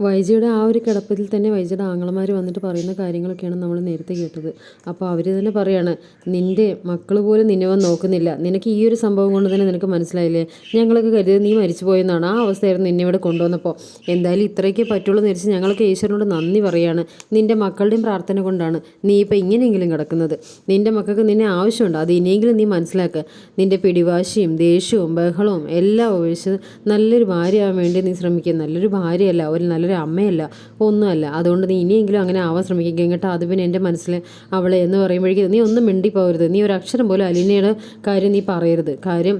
വൈജയുടെ ആ ഒരു കിടപ്പത്തിൽ തന്നെ വൈജയുടെ ആങ്ങളമാർ വന്നിട്ട് പറയുന്ന കാര്യങ്ങളൊക്കെയാണ് നമ്മൾ നേരത്തെ കേട്ടത്. അപ്പോൾ അവർ തന്നെ പറയാണ് നിന്റെ മക്കൾ പോലും നിന്നെ നോക്കുന്നില്ല. നിനക്ക് ഈ ഒരു സംഭവം കൊണ്ട് തന്നെ നിനക്ക് മനസ്സിലായില്ലേ? ഞങ്ങളൊക്കെ കരുതി നീ മരിച്ചു പോയെന്നാണ്. ആ അവസ്ഥയായിരുന്നു നിന്നെ ഇവിടെ കൊണ്ടുവന്നപ്പോൾ എന്തായാലും ഇത്രയൊക്കെ പറ്റുള്ളൂ എന്ന് വെച്ച് ഞങ്ങൾക്ക് ഈശ്വരനോട് നന്ദി പറയാണ്. നിന്റെ മക്കളുടെയും പ്രാർത്ഥന കൊണ്ടാണ് നീ ഇപ്പോൾ ഇങ്ങനെയെങ്കിലും കിടക്കുന്നത്. നിന്റെ മക്കൾക്ക് നിന്നെ ആവശ്യമുണ്ട്. അത് ഇനിയെങ്കിലും നീ മനസ്സിലാക്കുക നിന്റെ പിടിവാശിയും ദേഷ്യവും ബഹളവും എല്ലാം ഒഴിച്ച് നല്ലൊരു ഭാര്യയാവാൻ വേണ്ടി നീ ശ്രമിക്കുക. നല്ലൊരു ഭാര്യയല്ല. ഒരു നല്ലൊരു അമ്മയല്ല ഒന്നുമല്ല. അതുകൊണ്ട് നീ ഇനിയെങ്കിലും അങ്ങനെ ആവാൻ ശ്രമിക്കുക. കേട്ടോ അത് പിന്നെ എന്റെ മനസ്സിൽ അവളെ എന്ന് പറയുമ്പോഴേക്കും നീ ഒന്നും മിണ്ടി പോകരുത് നീ ഒരു അക്ഷരം പോലും അലീനയുടെ കാര്യം നീ പറയരുത്. കാര്യം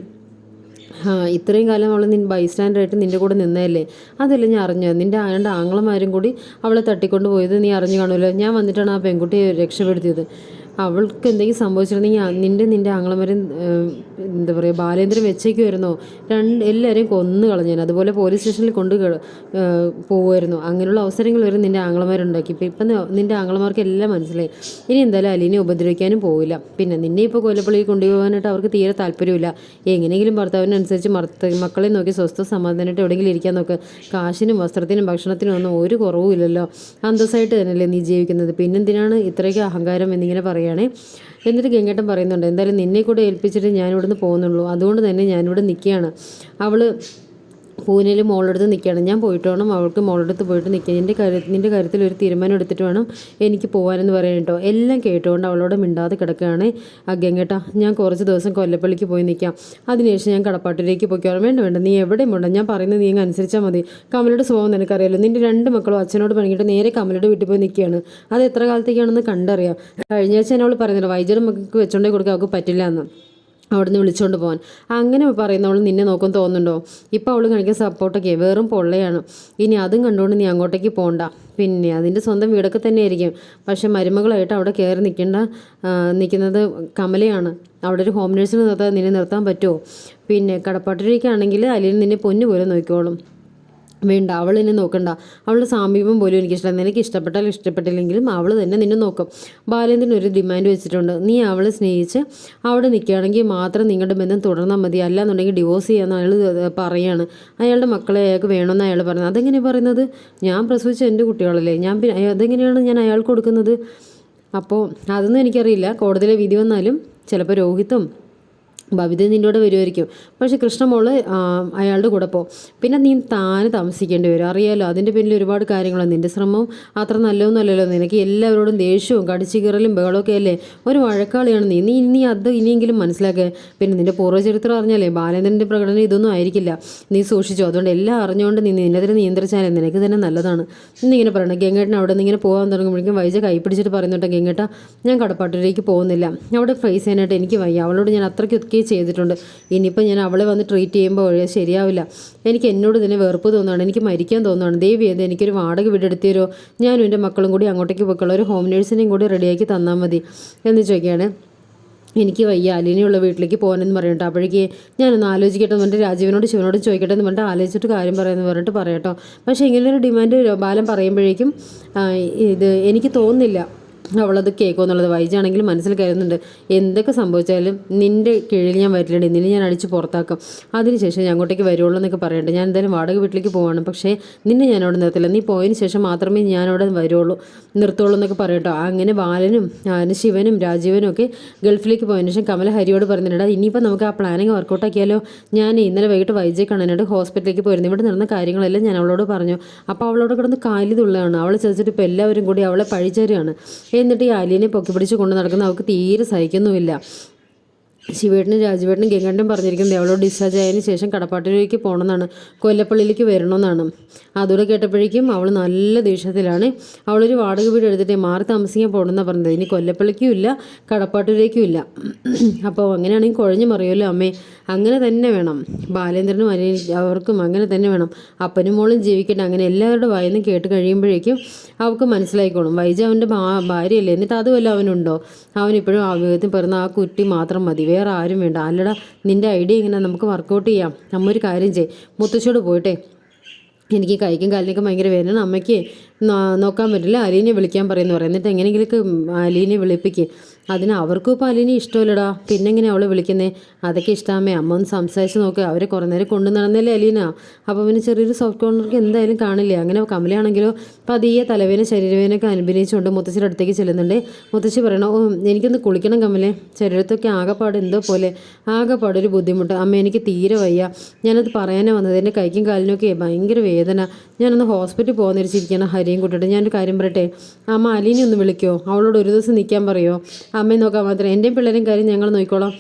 ഇത്രയും കാലം അവൾ നിൻ ബൈസ്റ്റാൻഡറായിട്ട് നിന്റെ കൂടെ നിന്നതല്ലേ? അതല്ലേ ഞാൻ അറിഞ്ഞത്. നിന്റെ രണ്ട് ആങ്ങളമാരും കൂടി അവളെ തട്ടിക്കൊണ്ട് പോയത് നീ അറിഞ്ഞു കാണുമല്ലോ. ഞാൻ വന്നിട്ടാണ് ആ പെൺകുട്ടിയെ രക്ഷപ്പെടുത്തിയത്. അവൾക്ക് എന്തെങ്കിലും സംഭവിച്ചിരുന്നെങ്കിൽ നിന്റെ നിന്റെ ആങ്ങളമാരും എന്താ പറയുക ബാലേന്ദ്രൻ വെച്ചേക്കുമായിരുന്നോ രണ്ട് എല്ലാവരെയും കൊന്നു കളഞ്ഞു അതുപോലെ പോലീസ് സ്റ്റേഷനിൽ കൊണ്ട് പോകുമായിരുന്നു അങ്ങനെയുള്ള അവസരങ്ങൾ വരെ നിന്റെ ആങ്ങളമാരുണ്ടാക്കി. ഇപ്പം ഇപ്പം നിന്റെ ആങ്ങളമാർക്ക് എല്ലാം മനസ്സിലായി. ഇനി എന്തായാലും അലീനെ ഉപദ്രവിക്കാനും പോവില്ല. പിന്നെ നിന്നെ ഇപ്പോൾ കൊല്ലപ്പള്ളിയിൽ കൊണ്ടുപോകാനായിട്ട് അവർക്ക് തീരെ താല്പര്യമില്ല എങ്ങനെയെങ്കിലും ഭർത്താവിനനുസരിച്ച് മർത്ത മക്കളെ നോക്കി സ്വസ്ഥ സമാധാനമായിട്ട് എവിടെയെങ്കിലും ഇരിക്കാൻ നോക്ക്. കാശിനും വസ്ത്രത്തിനും ഭക്ഷണത്തിനും ഒന്നും ഒരു കുറവുമില്ലല്ലോ. അന്തസ്സായിട്ട് തന്നെയല്ലേ നീ ജീവിക്കുന്നത്. പിന്നെന്തിനാണ് ഇത്രയ്ക്ക് അഹങ്കാരം എന്നിങ്ങനെ പറയുകയാണേ. എന്നിട്ട് ഗംഗേട്ടൻ പറയുന്നുണ്ട് എന്തായാലും നിന്നെ കൂടെ ഏൽപ്പിച്ചിട്ട് ഞാനിവിടുന്ന് പോകുന്നുള്ളൂ. അതുകൊണ്ട് തന്നെ ഞാനിവിടെ നിൽക്കുകയാണ്. അവൾ പൂനെയിൽ മോളെടുത്ത് നിൽക്കുകയാണ്. ഞാൻ പോയിട്ട് വേണം അവൾക്ക് മോളെടുത്ത് പോയിട്ട് നിൽക്കാൻ. എന്റെ കാര്യത്തിൽ നിന്റെ കാര്യത്തിൽ ഒരു തീരുമാനം എടുത്തിട്ട് വേണം എനിക്ക് പോകാനെന്ന് പറയാൻ കേട്ടോ. എല്ലാം കേട്ടുകൊണ്ട് അവളോട് മിണ്ടാതെ കിടക്കുകയാണ് ആ കേട്ടാ ഞാൻ കുറച്ച് ദിവസം കൊല്ലപ്പള്ളിക്ക് പോയി നിൽക്കാം. അതിനുശേഷം ഞാൻ കടപ്പാട്ടിലേക്ക് പോയിക്കോളാം. വേണ്ട വേണ്ട. നീ എവിടെയും വേണ്ട ഞാൻ പറയുന്നത് നീ അനുസരിച്ചാൽ മതി. കമലയുടെ സ്വഭാവം നിനക്കറിയാലോ. നിന്റെ രണ്ട് മക്കളും അച്ഛനോട് പണിയിട്ട് നേരെ കമലയുടെ വീട്ടിൽ പോയി നിൽക്കുകയാണ്. അത് എത്ര കാലത്തേക്കാണെന്ന് കണ്ടറിയാം. കഴിഞ്ഞ ആഴ്ച എന്നോട് പറയുന്നില്ല വൈദ്യുതി മക്കൾക്ക് വെച്ചോണ്ടേ കൊടുക്കാൻ അവൾക്ക് പറ്റില്ല എന്ന്. അവിടുന്ന് വിളിച്ചുകൊണ്ട് പോകാൻ അങ്ങനെ പറയുന്നവൾ നിന്നെ നോക്കും തോന്നുന്നുണ്ടോ? ഇപ്പോൾ അവൾ കാണിക്കുന്ന സപ്പോർട്ടൊക്കെ വെറും പൊള്ളയാണ്. ഇനി അതും കണ്ടുകൊണ്ട് നീ അങ്ങോട്ടേക്ക് പോകണ്ട പിന്നെ അതിന്റെ സ്വന്തം വീടൊക്കെ തന്നെ ആയിരിക്കും പക്ഷേ മരുമകളായിട്ട് അവിടെ കയറി നിൽക്കേണ്ട നിൽക്കുന്നത് കമലയാണ്. അവിടെ ഒരു ഹോം നേഴ്സിന് നിർത്താൻ നിന്നെ നിർത്താൻ പറ്റുമോ പിന്നെ കടപ്പാട്ടിലേക്കാണെങ്കിൽ അലിയിൽ നിന്നെ പൊന്നു പോലെ നോക്കിക്കോളും. വേണ്ട അവൾ എന്നെ നോക്കണ്ട. അവളുടെ സാമീപ്യം പോലും എനിക്കിഷ്ടമല്ല നിനക്ക് ഇഷ്ടപ്പെട്ടാലും ഇഷ്ടപ്പെട്ടില്ലെങ്കിലും അവൾ തന്നെ നിന്നെ നോക്കും. ബാലേന്ദ്രൻ ഒരു ഡിമാൻഡ് വെച്ചിട്ടുണ്ട്. നീ അവളെ സ്നേഹിച്ച് അവിടെ നിൽക്കുകയാണെങ്കിൽ മാത്രം നിങ്ങളുടെ ബന്ധം തുടർന്നാൽ മതി. അല്ലാന്നുണ്ടെങ്കിൽ ഡിവോഴ്സ് ചെയ്യാമെന്ന് അയാൾ പറയാണ്. അയാളുടെ മക്കളെ അയാൾക്ക് വേണമെന്ന് അയാൾ പറയുന്നത്. അതെങ്ങനെ പറയുന്നത്? ഞാൻ പ്രസവിച്ച എന്റെ കുട്ടികളല്ലേ. ഞാൻ പിന്നെ അതെങ്ങനെയാണ് ഞാൻ അയാൾക്ക് കൊടുക്കുന്നത്? അപ്പോൾ അതൊന്നും എനിക്കറിയില്ല. കോടതിയിലെ വിധി വന്നാലും ചിലപ്പോൾ രോഹിത്തും ഭവിത നിന്നോട് വരുമായിരിക്കും പക്ഷേ കൃഷ്ണമോൾ അയാളുടെ കൂടെ പോകും പിന്നെ നീ താനെ താമസിക്കേണ്ടി വരും. അറിയാലോ അതിന്റെ പിന്നിൽ ഒരുപാട് കാര്യങ്ങളാണ് നിന്റെ ശ്രമം അത്ര നല്ലതൊന്നുമല്ലല്ലോ നിനക്ക് എല്ലാവരോടും ദേഷ്യവും കടിച്ചു കീറലും ബഹളമൊക്കെ അല്ലേ? ഒരു വഴക്കാളിയാണ് നീ. നീ ഇനി അത് ഇനിയെങ്കിലും മനസ്സിലാക്കുക പിന്നെ നിന്റെ പൂർവചരിത്രം അറിഞ്ഞാലേ ബാലേന്ദ്രന്റെ പ്രകടനം ഇതൊന്നും ആയിരിക്കില്ല. നീ സൂക്ഷിച്ചു. അതുകൊണ്ട് എല്ലാം അറിഞ്ഞുകൊണ്ട് നീ നിന്നെതിരെ നിയന്ത്രിച്ചാലേ നിനക്ക് തന്നെ നല്ലതാണ്. ഇന്നിങ്ങനെ പറയണം ഗംഗേട്ടൻ അവിടെ നിന്ന് ഇങ്ങനെ പോകാൻ തുടങ്ങുമ്പോഴേക്കും വൈജ കൈ പിടിച്ചിട്ട് പറയുന്നുണ്ട് ഗംഗേട്ട ഞാൻ കടപ്പാട്ടിലേക്ക് പോകുന്നില്ല. അവിടെ ഫ്രൈസ് ചെയ്യാനായിട്ട് എനിക്ക് വയ്യ. അവളോട് ഞാൻ അത്രയ്ക്ക് ഒക്കെ ചെയ്തിട്ടുണ്ട്. ഇനിയിപ്പോൾ ഞാൻ അവളെ വന്ന് ട്രീറ്റ് ചെയ്യുമ്പോൾ ശരിയാവില്ല. എനിക്ക് എന്നോട് തന്നെ വെറുപ്പ് തോന്നുകയാണ് എനിക്ക് മരിക്കാൻ തോന്നുകയാണ് ദേവി എന്ത് എനിക്കൊരു വാടക വീടെടുത്ത് തരുമോ ഞാനും എന്റെ മക്കളും കൂടി അങ്ങോട്ടേക്ക് പോയിക്കോളാം. ഒരു ഹോം നേഴ്സിനെയും കൂടി റെഡിയാക്കി തന്നാൽ മതി എന്ന് ചോദിക്കുകയാണ്. എനിക്ക് വയ്യ അലീനയുള്ള വീട്ടിലേക്ക് പോകാനെന്ന് പറഞ്ഞിട്ട്. അപ്പോഴേക്ക് ഞാനൊന്ന് ആലോചിക്കട്ടെ എന്ന് പറഞ്ഞിട്ട് രാജീവിനോട് ശിവനോട് ചോദിക്കട്ടെ എന്ന് പറഞ്ഞിട്ട് ആലോചിച്ചിട്ട് കാര്യം പറയാമെന്ന് പറഞ്ഞിട്ട് പറയട്ടോ. പക്ഷേ ഇങ്ങനെയൊരു ഡിമാൻഡ് ബാലം പറയുമ്പോഴേക്കും ഇത് എനിക്ക് തോന്നുന്നില്ല. അവളത് കേൾക്കുമെന്നുള്ളത് വൈജാണെങ്കിൽ മനസ്സിൽ കരുതുന്നുണ്ട്. എന്തൊക്കെ സംഭവിച്ചാലും നിന്റെ കീഴിൽ ഞാൻ വരില്ലേ നിന്നെ ഞാൻ അടിച്ച് പുറത്താക്കും. അതിനുശേഷം ഞാൻ അങ്ങോട്ടേക്ക് വരുള്ളൂ എന്നൊക്കെ പറയട്ടെ ഞാൻ എന്തായാലും വാടക വീട്ടിലേക്ക് പോവാണ്. പക്ഷേ നിന്നെ ഞാൻ അവിടെ നിർത്തില്ല. നീ പോയതിന് ശേഷം മാത്രമേ ഞാൻ അവിടെ വരുള്ളൂ നിർത്തുള്ളൂ എന്നൊക്കെ പറയട്ടോ അങ്ങനെ ബാലനും ശിവനും രാജീവനും ഒക്കെ ഗൾഫിലേക്ക് പോയതിന് ശേഷം കമല ഹരിയോട് പറഞ്ഞിട്ടുണ്ട് ഇനിയിപ്പോൾ നമുക്ക് ആ പ്ലാനിങ് വർക്കൗട്ട് ആക്കിയാലോ? ഞാൻ ഇന്നലെ വൈകിട്ട് വൈജയെ കാണാനായിട്ട് ഹോസ്പിറ്റലിലേക്ക് പോയിരുന്നു. ഇവിടെ നടന്ന കാര്യങ്ങളെല്ലാം ഞാൻ അവളോട് പറഞ്ഞു. അപ്പോൾ അവളോട് കിടന്ന് കാലിതുള്ളതാണ് അവളെ ചതിച്ചിട്ട് ഇപ്പോൾ എല്ലാവരും കൂടി അവളെ പഴിച്ചേരുകയാണ് എന്നിട്ട് ഈ അലിയനെ പൊക്കി പിടിച്ച് കൊണ്ട് നടക്കുന്ന അവൾക്ക് തീരെ സഹിക്കുന്നുമില്ല. ശിവേട്ടനും രാജുവേട്ടനും ഗംഗണ്ടും പറഞ്ഞിരിക്കുന്നത് അവളോട് ഡിസ്ചാർജ് ആയതിനു ശേഷം കടപ്പാട്ടിലേക്ക് പോകണമെന്നാണ് കൊല്ലപ്പള്ളിയിലേക്ക് വരണമെന്നാണ്. അതുകൂടെ കേട്ടപ്പോഴേക്കും അവൾ നല്ല ദേഷ്യത്തിലാണ്. അവളൊരു വാടക വീട് എടുത്തിട്ട് മാറി താമസിക്കാൻ പോകണമെന്നാണ് പറഞ്ഞത്. ഇനി കൊല്ലപ്പള്ളിക്കും ഇല്ല കടപ്പാട്ടിലേക്കും ഇല്ല. അപ്പോൾ അങ്ങനെയാണെങ്കിൽ കുഴഞ്ഞു മറിയുമല്ലോ അമ്മേ. അങ്ങനെ തന്നെ വേണം. ബാലേന്ദ്രനും അനി അവർക്കും അങ്ങനെ തന്നെ വേണം. അപ്പനും മോളും ജീവിക്കട്ടെ. അങ്ങനെ എല്ലാവരുടെ വായന കേട്ട് കഴിയുമ്പോഴേക്കും അവൾക്ക് മനസ്സിലായിക്കോളും. വൈജ അവന്റെ ഭാര്യയല്ലേ? എന്നിട്ട് അതുമല്ല അവനുണ്ടോ? അവനിപ്പോഴും ആ വിധത്തിൽ പറയുന്ന ആ കുറ്റി മാത്രം മതി. വേറെ ആരും വേണ്ട. അല്ലടാ നിന്റെ ഐഡിയ ഇങ്ങനെ നമുക്ക് വർക്കൗട്ട് ചെയ്യാം. നമ്മൊരു കാര്യം ചെയ്യും. മുത്തശ്ശോട് പോയിട്ടെ. എനിക്ക് കൈക്കും കാലിനൊക്കെ ഭയങ്കര വേദന അമ്മയ്ക്ക് നോക്കാൻ പറ്റില്ല. അലീനെ വിളിക്കാൻ പറയുന്നു. പറയും. എന്നിട്ട് എങ്ങനെയെങ്കിലൊക്കെ അലീനെ വിളിപ്പിക്ക്. അതിന് അവർക്കും ഇപ്പോൾ അലീനെ ഇഷ്ടമല്ലടാ. പിന്നെ എങ്ങനെ അവളെ വിളിക്കുന്നേ? അതൊക്കെ ഇഷ്ടമേ അമ്മ ഒന്ന് സംസാരിച്ച് നോക്ക്. അവരെ കുറേ നേരം കൊണ്ടു നടന്നല്ലേ അലീന? അപ്പോൾ പിന്നെ ചെറിയൊരു സോഫ്റ്റ് കോർണർക്ക് എന്തായാലും കാണില്ല? അങ്ങനെ കമലയാണെങ്കിലോ പതിയെ തലവേന ശരീരവേനൊക്കെ അനുഭവിച്ചുകൊണ്ട് മുത്തശ്ശിയുടെ അടുത്തേക്ക് ചെല്ലുന്നുണ്ട്. മുത്തശ്ശി പറയണോ എനിക്കൊന്ന് കുളിക്കണം കമലെ. ശരീരത്തൊക്കെ ആകെപ്പാട് എന്തോ പോലെ ആകെപ്പാട് ഒരു ബുദ്ധിമുട്ട്. അമ്മ എനിക്ക് തീരെ വയ്യ. ഞാനത് പറയാനേ വന്നത്. എന്റെ കൈക്കും കാലിനൊക്കെ ഭയങ്കര വേദന. ഞാനൊന്ന് ഹോസ്പിറ്റലിൽ പോകുന്നിരിച്ചിരിക്കണം ഹരിയും കൂട്ടിട്ട് ഞാനൊരു കാര്യം പറയട്ടെ? അമ്മ അലീനെ ഒന്ന് വിളിക്കോ. അവളോട് ഒരു ദിവസം നിൽക്കാൻ പറയോ? അമ്മയെ നോക്കാൻ മാത്രം. എന്റെയും പിള്ളേരും കാര്യം ഞങ്ങൾ നോക്കിക്കോളാം.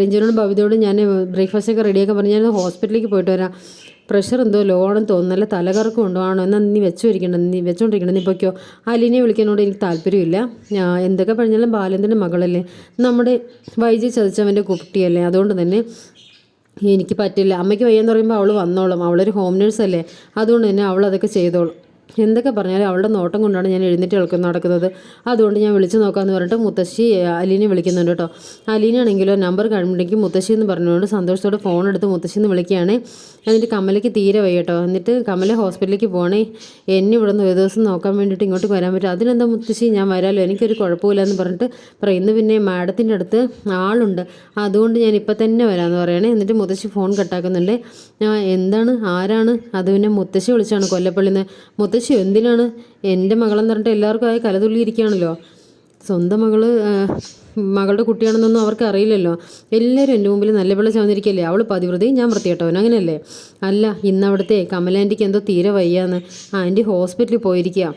രഞ്ജനോടും ഭവിതയോടും ഞാൻ ബ്രേക്ക്ഫാസ്റ്റൊക്കെ റെഡിയാക്കാൻ പറഞ്ഞു. ഞാൻ ഹോസ്പിറ്റലിലേക്ക് പോയിട്ട് വരാം. പ്രഷർ എന്തോ ലോ ആണെന്ന് തോന്നുന്നു. നല്ല തലകറക്കം ഉണ്ടോ? ആണോ? എന്നാൽ നീ വെച്ചുകൊണ്ടിരിക്കണം നീ വെച്ചുകൊണ്ടിരിക്കണം നീ പൊയ്ക്കോ. അലീനെ വിളിക്കാനോട് എനിക്ക് താല്പര്യമില്ല. എന്തൊക്കെ പറഞ്ഞാലും ബാലേന്ദ്രന്റെ മകളല്ലേ. നമ്മുടെ വൈജി ചതിച്ചവന്റെ കുട്ടിയല്ലേ. അതുകൊണ്ട് തന്നെ എനിക്ക് പറ്റില്ല. അമ്മയ്ക്ക് വയ്യാന്ന് പറയുമ്പോൾ അവൾ വന്നോളും. അവളൊരു ഹോം നേഴ്സ് അല്ലേ. അതുകൊണ്ട് തന്നെ അവൾ അതൊക്കെ ചെയ്തോളും. എന്തൊക്കെ പറഞ്ഞാലും അവളുടെ നോട്ടം കൊണ്ടാണ് ഞാൻ എഴുന്നേറ്റ് കേൾക്കുന്ന നടക്കുന്നത്. അതുകൊണ്ട് ഞാൻ വിളിച്ചു നോക്കാമെന്ന് പറഞ്ഞിട്ട് മുത്തശ്ശി അലീനെ വിളിക്കുന്നുണ്ട് കേട്ടോ. അലീനാണെങ്കിലോ നമ്പർ കഴിയുമ്പോഴേക്കും മുത്തശ്ശി എന്ന് പറഞ്ഞുകൊണ്ട് സന്തോഷത്തോടെ ഫോൺ എടുത്ത് മുത്തശ്ശി എന്ന് വിളിക്കുകയാണ്. എന്നിട്ട് കമലയ്ക്ക് തീരെ വയ്യ കേട്ടോ. എന്നിട്ട് കമല ഹോസ്പിറ്റലിലേക്ക് പോകണേ എന്നെ ഇവിടെ നിന്ന് ഒരു ദിവസം നോക്കാൻ വേണ്ടിയിട്ട് ഇങ്ങോട്ട് വരാൻ പറ്റും അതിനെന്താ മുത്തശ്ശി ഞാൻ വരാമല്ലോ എനിക്കൊരു കുഴപ്പമില്ല എന്ന് പറഞ്ഞിട്ട് പറയും. ഇന്ന് പിന്നെ മാഡത്തിന്റെ അടുത്ത് ആളുണ്ട്. അതുകൊണ്ട് ഞാൻ ഇപ്പം തന്നെ വരാമെന്ന് പറയണേ. എന്നിട്ട് മുത്തശ്ശി ഫോൺ കട്ടാക്കുന്നുണ്ട് എന്താണ്? ആരാണ്? അത് പിന്നെ മുത്തശ്ശി വിളിച്ചാണ് കൊല്ലപ്പള്ളിന്ന്. നിന്ന് മുത്തശ്ശി എന്തിനാണ്? എന്റെ മകളെന്ന് പറഞ്ഞിട്ട് എല്ലാവർക്കും ആയി കലതുള്ളിയിരിക്കുകയാണല്ലോ. സ്വന്തം മകൾ മകളുടെ കുട്ടിയാണെന്നൊന്നും അവർക്ക് അറിയില്ലല്ലോ. എല്ലാവരും എന്റെ മുമ്പിൽ നല്ല വെള്ളം ചവന്നിരിക്കല്ലേ അവൾ പതിവൃതയും ഞാൻ വൃത്തികെട്ടവൻ അങ്ങനെയല്ലേ? അല്ല ഇന്ന് അവിടുത്തെ കമലാന്റിക്ക് എന്തോ തീരെ വയ്യാന്ന്. ആന്റി ഹോസ്പിറ്റലിൽ പോയിരിക്കുക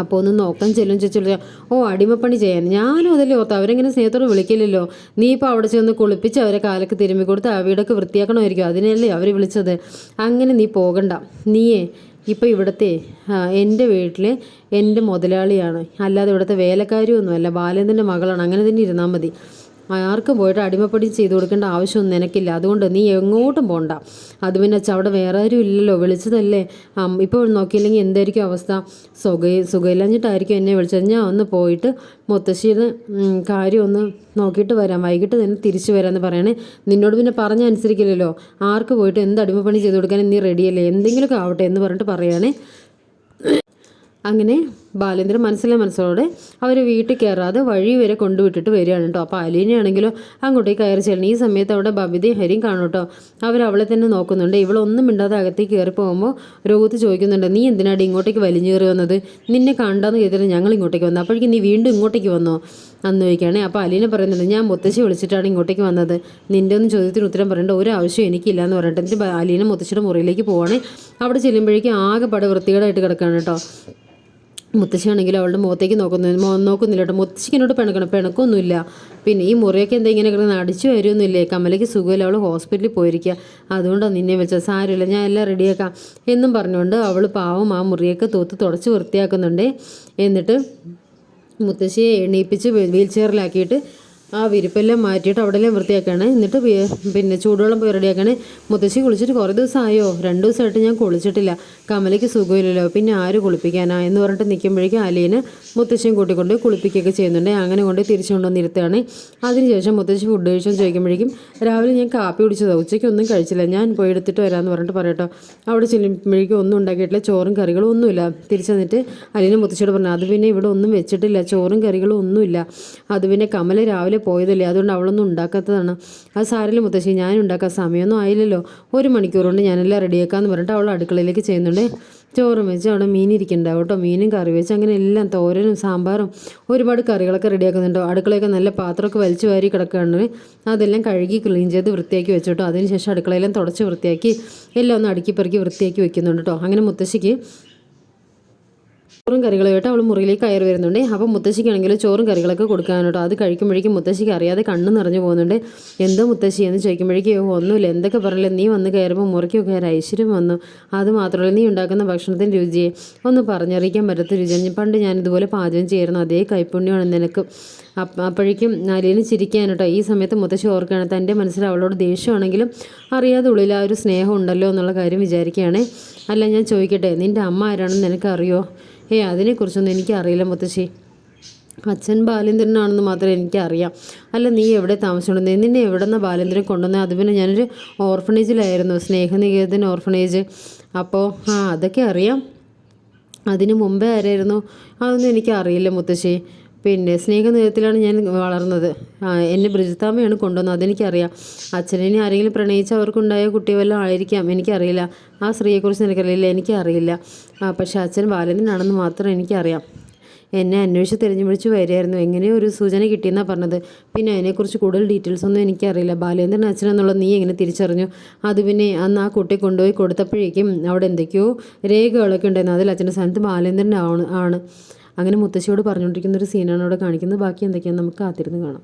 അപ്പോൾ ഒന്ന് നോക്കാൻ ചെല്ലും ചോദിച്ചു ഓ അടിമപ്പണി ചെയ്യാൻ. ഞാനും അതല്ലേ ഓർത്ത് അവരെങ്ങനെ സ്നേഹത്തോട് വിളിക്കില്ലല്ലോ. നീ ഇപ്പോൾ അവിടെ ചെന്ന് കുളിപ്പിച്ച് അവരെ കാലൊക്കെ തിരുമ്മി കൊടുത്ത് ആ വീടൊക്കെ വൃത്തിയാക്കണമായിരിക്കും. അതിനല്ലേ അവർ വിളിച്ചത്. അങ്ങനെ നീ പോകണ്ട. നീയേ ഇപ്പോൾ ഇവിടുത്തെ എന്റെ വീട്ടിൽ എന്റെ മുതലാളിയാണ്. അല്ലാതെ ഇവിടുത്തെ വേലക്കാരിയൊന്നുമല്ല. ബാലേന്ദ്രന്റെ മകളാണ്. അങ്ങനെ തന്നെ ഇരുന്നാൽ മതി. ആർക്കും പോയിട്ട് അടിമപ്പടി ചെയ്തു കൊടുക്കേണ്ട ആവശ്യമൊന്നും നിനക്കില്ല. അതുകൊണ്ട് നീ എങ്ങോട്ടും പോണ്ട. അത് പിന്നെ അവിടെ വേറെ ആരും ഇല്ലല്ലോ. വിളിച്ചതല്ലേ? ഇപ്പോൾ നോക്കിയില്ലെങ്കിൽ എന്തായിരിക്കും അവസ്ഥ? സുഖ സുഖമില്ലാഞ്ഞിട്ടായിരിക്കും എന്നെ വിളിച്ചത്. ഞാൻ ഒന്ന് പോയിട്ട് മുത്തശ്ശിയുടെ കാര്യം ഒന്ന് നോക്കിയിട്ട് വരാം. വൈകിട്ട് തന്നെ തിരിച്ചു വരാമെന്ന് പറയണേ. നിന്നോട് പിന്നെ പറഞ്ഞ അനുസരിക്കില്ലല്ലോ. ആർക്ക് പോയിട്ട് എന്ത് അടിമപ്പണി ചെയ്തു കൊടുക്കാൻ നീ റെഡിയല്ലേ എന്തെങ്കിലുമൊക്കെ ആവട്ടെ എന്ന് പറഞ്ഞിട്ട് പറയുകയാണേ അങ്ങനെ ബാലേന്ദ്രൻ മനസ്സിലെ മനസ്സോടെ അവർ വീട്ടിൽ കയറാതെ വഴി വരെ കൊണ്ടുവിട്ടിട്ട് വരികയാണ് കേട്ടോ. അപ്പോൾ അലീനയാണെങ്കിലോ അങ്ങോട്ടേക്ക് കയറി ചെല്ലണം. ഈ സമയത്ത് അവിടെ ബബിതയും ഹരിയും കാണും കേട്ടോ. അവളെ തന്നെ നോക്കുന്നുണ്ട്. ഇവളൊന്നും മിണ്ടാതെ അകത്തേക്ക് കയറി പോകുമ്പോൾ രോഗത്ത് ചോദിക്കുന്നുണ്ട് നീ എന്തിനാടി ഇങ്ങോട്ടേക്ക് വലിഞ്ഞു കയറി വന്നത്? നിന്നെ കണ്ടാന്ന് ചെയ്തിട്ട് ഞങ്ങൾ ഇങ്ങോട്ടേക്ക് വന്നു. അപ്പോഴേക്കും നീ വീണ്ടും ഇങ്ങോട്ടേക്ക് വന്നോ? അന്ന് ചോദിക്കുകയാണെ. അപ്പോൾ അലീന പറയുന്നുണ്ട് ഞാൻ മുത്തശ്ശി വിളിച്ചിട്ടാണ് ഇങ്ങോട്ടേക്ക് വന്നത്. നിന്റെ ഒന്നും ചോദ്യത്തിന് ഉത്തരം പറയേണ്ട ഒരു ആവശ്യം എനിക്കില്ല എന്ന് പറഞ്ഞിട്ട്. എന്നിട്ട് അലീന മുത്തശ്ശിയുടെ മുറിയിലേക്ക് പോവാണ്. അവിടെ ചെല്ലുമ്പോഴേക്കും ആകെ പട വൃത്തികേടായിട്ട് കിടക്കുകയാണ് കേട്ടോ. മുത്തശ്ശിയാണെങ്കിൽ അവളുടെ മുഖത്തേക്ക് നോക്കുന്നു. നോക്കുന്നില്ല കേട്ടോ. മുത്തശ്ശിക്കിനോട് പിണക്കണം. പിണക്കൊന്നുമില്ല. പിന്നെ ഈ മുറിയൊക്കെ എന്താ ഇങ്ങനെ കിടന്ന് അടിച്ചു വരുമൊന്നുമില്ലേ കമലയ്ക്ക് സുഖമില്ല. അവൾ ഹോസ്പിറ്റലിൽ പോയിരിക്കുക. അതുകൊണ്ടാണ് നിന്നെ വിളിച്ചത്. സാരമില്ല. ഞാൻ എല്ലാം റെഡിയാക്കാം. എന്നും പറഞ്ഞുകൊണ്ട് അവൾ പാവം ആ മുറിയൊക്കെ തൂത്ത് തുടച്ച് വൃത്തിയാക്കുന്നുണ്ട്. എന്നിട്ട് മുത്തശ്ശിയെ എണീപ്പിച്ച് വീൽ ചെയറിലാക്കിയിട്ട് ആ വിരിപ്പെല്ലാം മാറ്റിയിട്ട് അവിടെല്ലാം വൃത്തിയാക്കാണ്. എന്നിട്ട് പിന്നെ ചൂടുവെള്ളം പോയി റെഡിയാക്കാണ്. മുത്തശ്ശി കുളിച്ചിട്ട് കുറേ ദിവസമായോ? രണ്ട് ദിവസമായിട്ട് ഞാൻ കുളിച്ചിട്ടില്ല. കമലയ്ക്ക് സുഖമില്ലല്ലോ. പിന്നെ ആര് കുളിപ്പിക്കാനാ? എന്ന് പറഞ്ഞിട്ട് നിൽക്കുമ്പോഴേക്കും അലീനെ മുത്തശ്ശിയും കൂട്ടിക്കൊണ്ട് കുളിപ്പിക്കുകയൊക്കെ ചെയ്യുന്നുണ്ട്. അങ്ങനെ കൊണ്ട് തിരിച്ചു കൊണ്ടുവന്ന് ഇരുത്തുകയാണ്. അതിനുശേഷം മുത്തശ്ശി ഫുഡ് കഴിച്ചെന്ന് ചോദിക്കുമ്പോഴേക്കും രാവിലെ ഞാൻ കാപ്പി കുടിച്ചതാണ് ഉച്ചയ്ക്ക് ഒന്നും കഴിച്ചില്ല. ഞാൻ പോയി എടുത്തിട്ട് വരാമെന്ന് പറഞ്ഞിട്ട് പറയട്ടോ. അവിടെ ചെല്ലുമ്പോഴേക്കും ഒന്നും ഉണ്ടാക്കിയിട്ടില്ല. ചോറും കറികളും ഒന്നുമില്ല. തിരിച്ചു വന്നിട്ട് അലീന മുത്തശ്ശിയോട് പറഞ്ഞു അത് പിന്നെ ഇവിടെ ഒന്നും വെച്ചിട്ടില്ല. ചോറും കറികളും ഒന്നുമില്ല. അത് പിന്നെ കമല രാവിലെ പോയതല്ലേ? അതുകൊണ്ട് അവളൊന്നും ഉണ്ടാക്കാത്തതാണ്. അത് സാരില്ല മുത്തശ്ശി ഞാൻ ഉണ്ടാക്കാൻ സമയമൊന്നും ആയില്ലല്ലോ. ഒരു മണിക്കൂർ കൊണ്ട് ഞാനെല്ലാം റെഡിയാക്കാമെന്ന് പറഞ്ഞിട്ട് അവൾ അടുക്കളയിലേക്ക് ചെയ്യുന്നുണ്ട് ചോറും വെച്ച് അവിടെ മീൻ ഇരിക്കുന്നുണ്ടാവും കേട്ടോ. മീനും കറി വെച്ച് അങ്ങനെ എല്ലാം തോരനും സാമ്പാറും ഒരുപാട് കറികളൊക്കെ റെഡിയാക്കുന്നുണ്ടോ. അടുക്കളയൊക്കെ നല്ല പാത്രമൊക്കെ വലിച്ചു വാരി കിടക്കുകയാണ്. അതെല്ലാം കഴുകി ക്ലീൻ ചെയ്ത് വൃത്തിയാക്കി വെച്ചു കേട്ടോ. അതിനുശേഷം അടുക്കളയെല്ലാം തുടച്ച് വൃത്തിയാക്കി എല്ലാം ഒന്ന് അടുക്കി പെറുക്കി വൃത്തിയാക്കി വെക്കുന്നുണ്ട് കേട്ടോ. അങ്ങനെ മുത്തശ്ശിക്ക് ചോറും കറികളുമായിട്ട് അവൾ മുറിയിലേക്ക് കയറി വരുന്നുണ്ട്. അപ്പം മുത്തശ്ശിക്കാണെങ്കിൽ ചോറും കറികളൊക്കെ കൊടുക്കാനോട്ടോ അത് കഴിക്കുമ്പോഴേക്കും മുത്തശ്ശിക്ക് അറിയാതെ കണ്ണ് നിറഞ്ഞു പോകുന്നുണ്ട്. എന്തോ മുത്തശ്ശി? എന്ന് ചോദിക്കുമ്പോഴേക്കും ഒന്നുമില്ല. എന്തൊക്കെ പറയില്ല നീ വന്ന് കയറുമ്പോൾ മുറിക്കൊക്കെ ഒരു ഐശ്വര്യം വന്നു. അത് മാത്രമല്ല നീ ഉണ്ടാക്കുന്ന ഭക്ഷണത്തിന്റെ രുചിയെ ഒന്ന് പറഞ്ഞറിയിക്കാൻ പറ്റാത്ത രുചിയാണ്. പണ്ട് ഞാൻ ഇതുപോലെ പാചകം ചെയ്യുന്ന അതേ കൈപ്പുണ്യമാണ് നിനക്ക്. അപ്പം അപ്പോഴേക്കും അലീന് ചിരിക്കാനോട്ടോ ഈ സമയത്ത് മുത്തശ്ശി ഓർക്കുകയാണ് തന്റെ മനസ്സിൽ അവളോട് ദേഷ്യമാണെങ്കിലും അറിയാതെ ഉള്ളിൽ ആ ഒരു സ്നേഹം ഉണ്ടല്ലോ എന്നുള്ള കാര്യം വിചാരിക്കുകയാണ്. അല്ല ഞാൻ ചോദിക്കട്ടെ നിന്റെ അമ്മ ആരാണെന്ന് നിനക്കറിയോ? ഏ അതിനെക്കുറിച്ചൊന്നും എനിക്കറിയില്ല മുത്തശ്ശി. അച്ഛൻ ബാലേന്ദ്രനാണെന്ന് മാത്രമേ എനിക്കറിയാം. അല്ല നീ എവിടെ താമസിച്ചുകൊണ്ടിരുന്നത് നിന്നെ? എവിടെ നിന്ന് ബാലേന്ദ്രൻ കൊണ്ടുവന്ന? അത് പിന്നെ ഞാനൊരു ഓർഫണേജിലായിരുന്നു സ്നേഹനികേതൻ ഓർഫണേജ്. അപ്പോൾ ആ അതൊക്കെ അറിയാം. അതിനു മുമ്പേ ആരായിരുന്നു? അതൊന്നും എനിക്കറിയില്ല മുത്തശ്ശി. പിന്നെ സ്നേഹനിരത്തിലാണ് ഞാൻ വളർന്നത്. എന്നെ ബ്രിജിത്താമ്മയാണ് കൊണ്ടുവന്നത്. അതെനിക്കറിയാം. അച്ഛനെ ആരെങ്കിലും പ്രണയിച്ച് അവർക്കുണ്ടായ കുട്ടി വല്ലതും ആയിരിക്കാം. എനിക്കറിയില്ല. ആ സ്ത്രീയെക്കുറിച്ച് എനിക്കറിയില്ല. എനിക്കറിയില്ല പക്ഷേ അച്ഛൻ ബാലനാണെന്ന് മാത്രം എനിക്കറിയാം. എന്നെ അന്വേഷിച്ച് തിരഞ്ഞു പിടിച്ച് വരികയായിരുന്നു. എങ്ങനെയോ ഒരു സൂചന കിട്ടിയെന്നാണ് പറഞ്ഞത്. പിന്നെ അതിനെക്കുറിച്ച് കൂടുതൽ ഡീറ്റെയിൽസ് ഒന്നും എനിക്കറിയില്ല. ബാലേന്ദ്രൻ അച്ഛനെന്നുള്ളത് നീ എങ്ങനെ തിരിച്ചറിഞ്ഞു? അത് പിന്നെ അന്ന് ആ കുട്ടി കൊണ്ടുപോയി കൊടുത്തപ്പോഴേക്കും അവിടെ എന്തൊക്കെയോ രേഖകളൊക്കെ ഉണ്ടായിരുന്നു. അതിൽ അച്ഛന്റെ സ്ഥാനത്ത് ബാലേന്ദ്രൻ ആണ് ആണ്. അങ്ങനെ മുത്തശ്ശിയോട് പറഞ്ഞുകൊണ്ടിരിക്കുന്ന ഒരു സീനാണ് അവിടെ കാണിക്കുന്നത്. ബാക്കി എന്തൊക്കെയാണ് നമുക്ക് കാത്തിരുന്ന് കാണാം.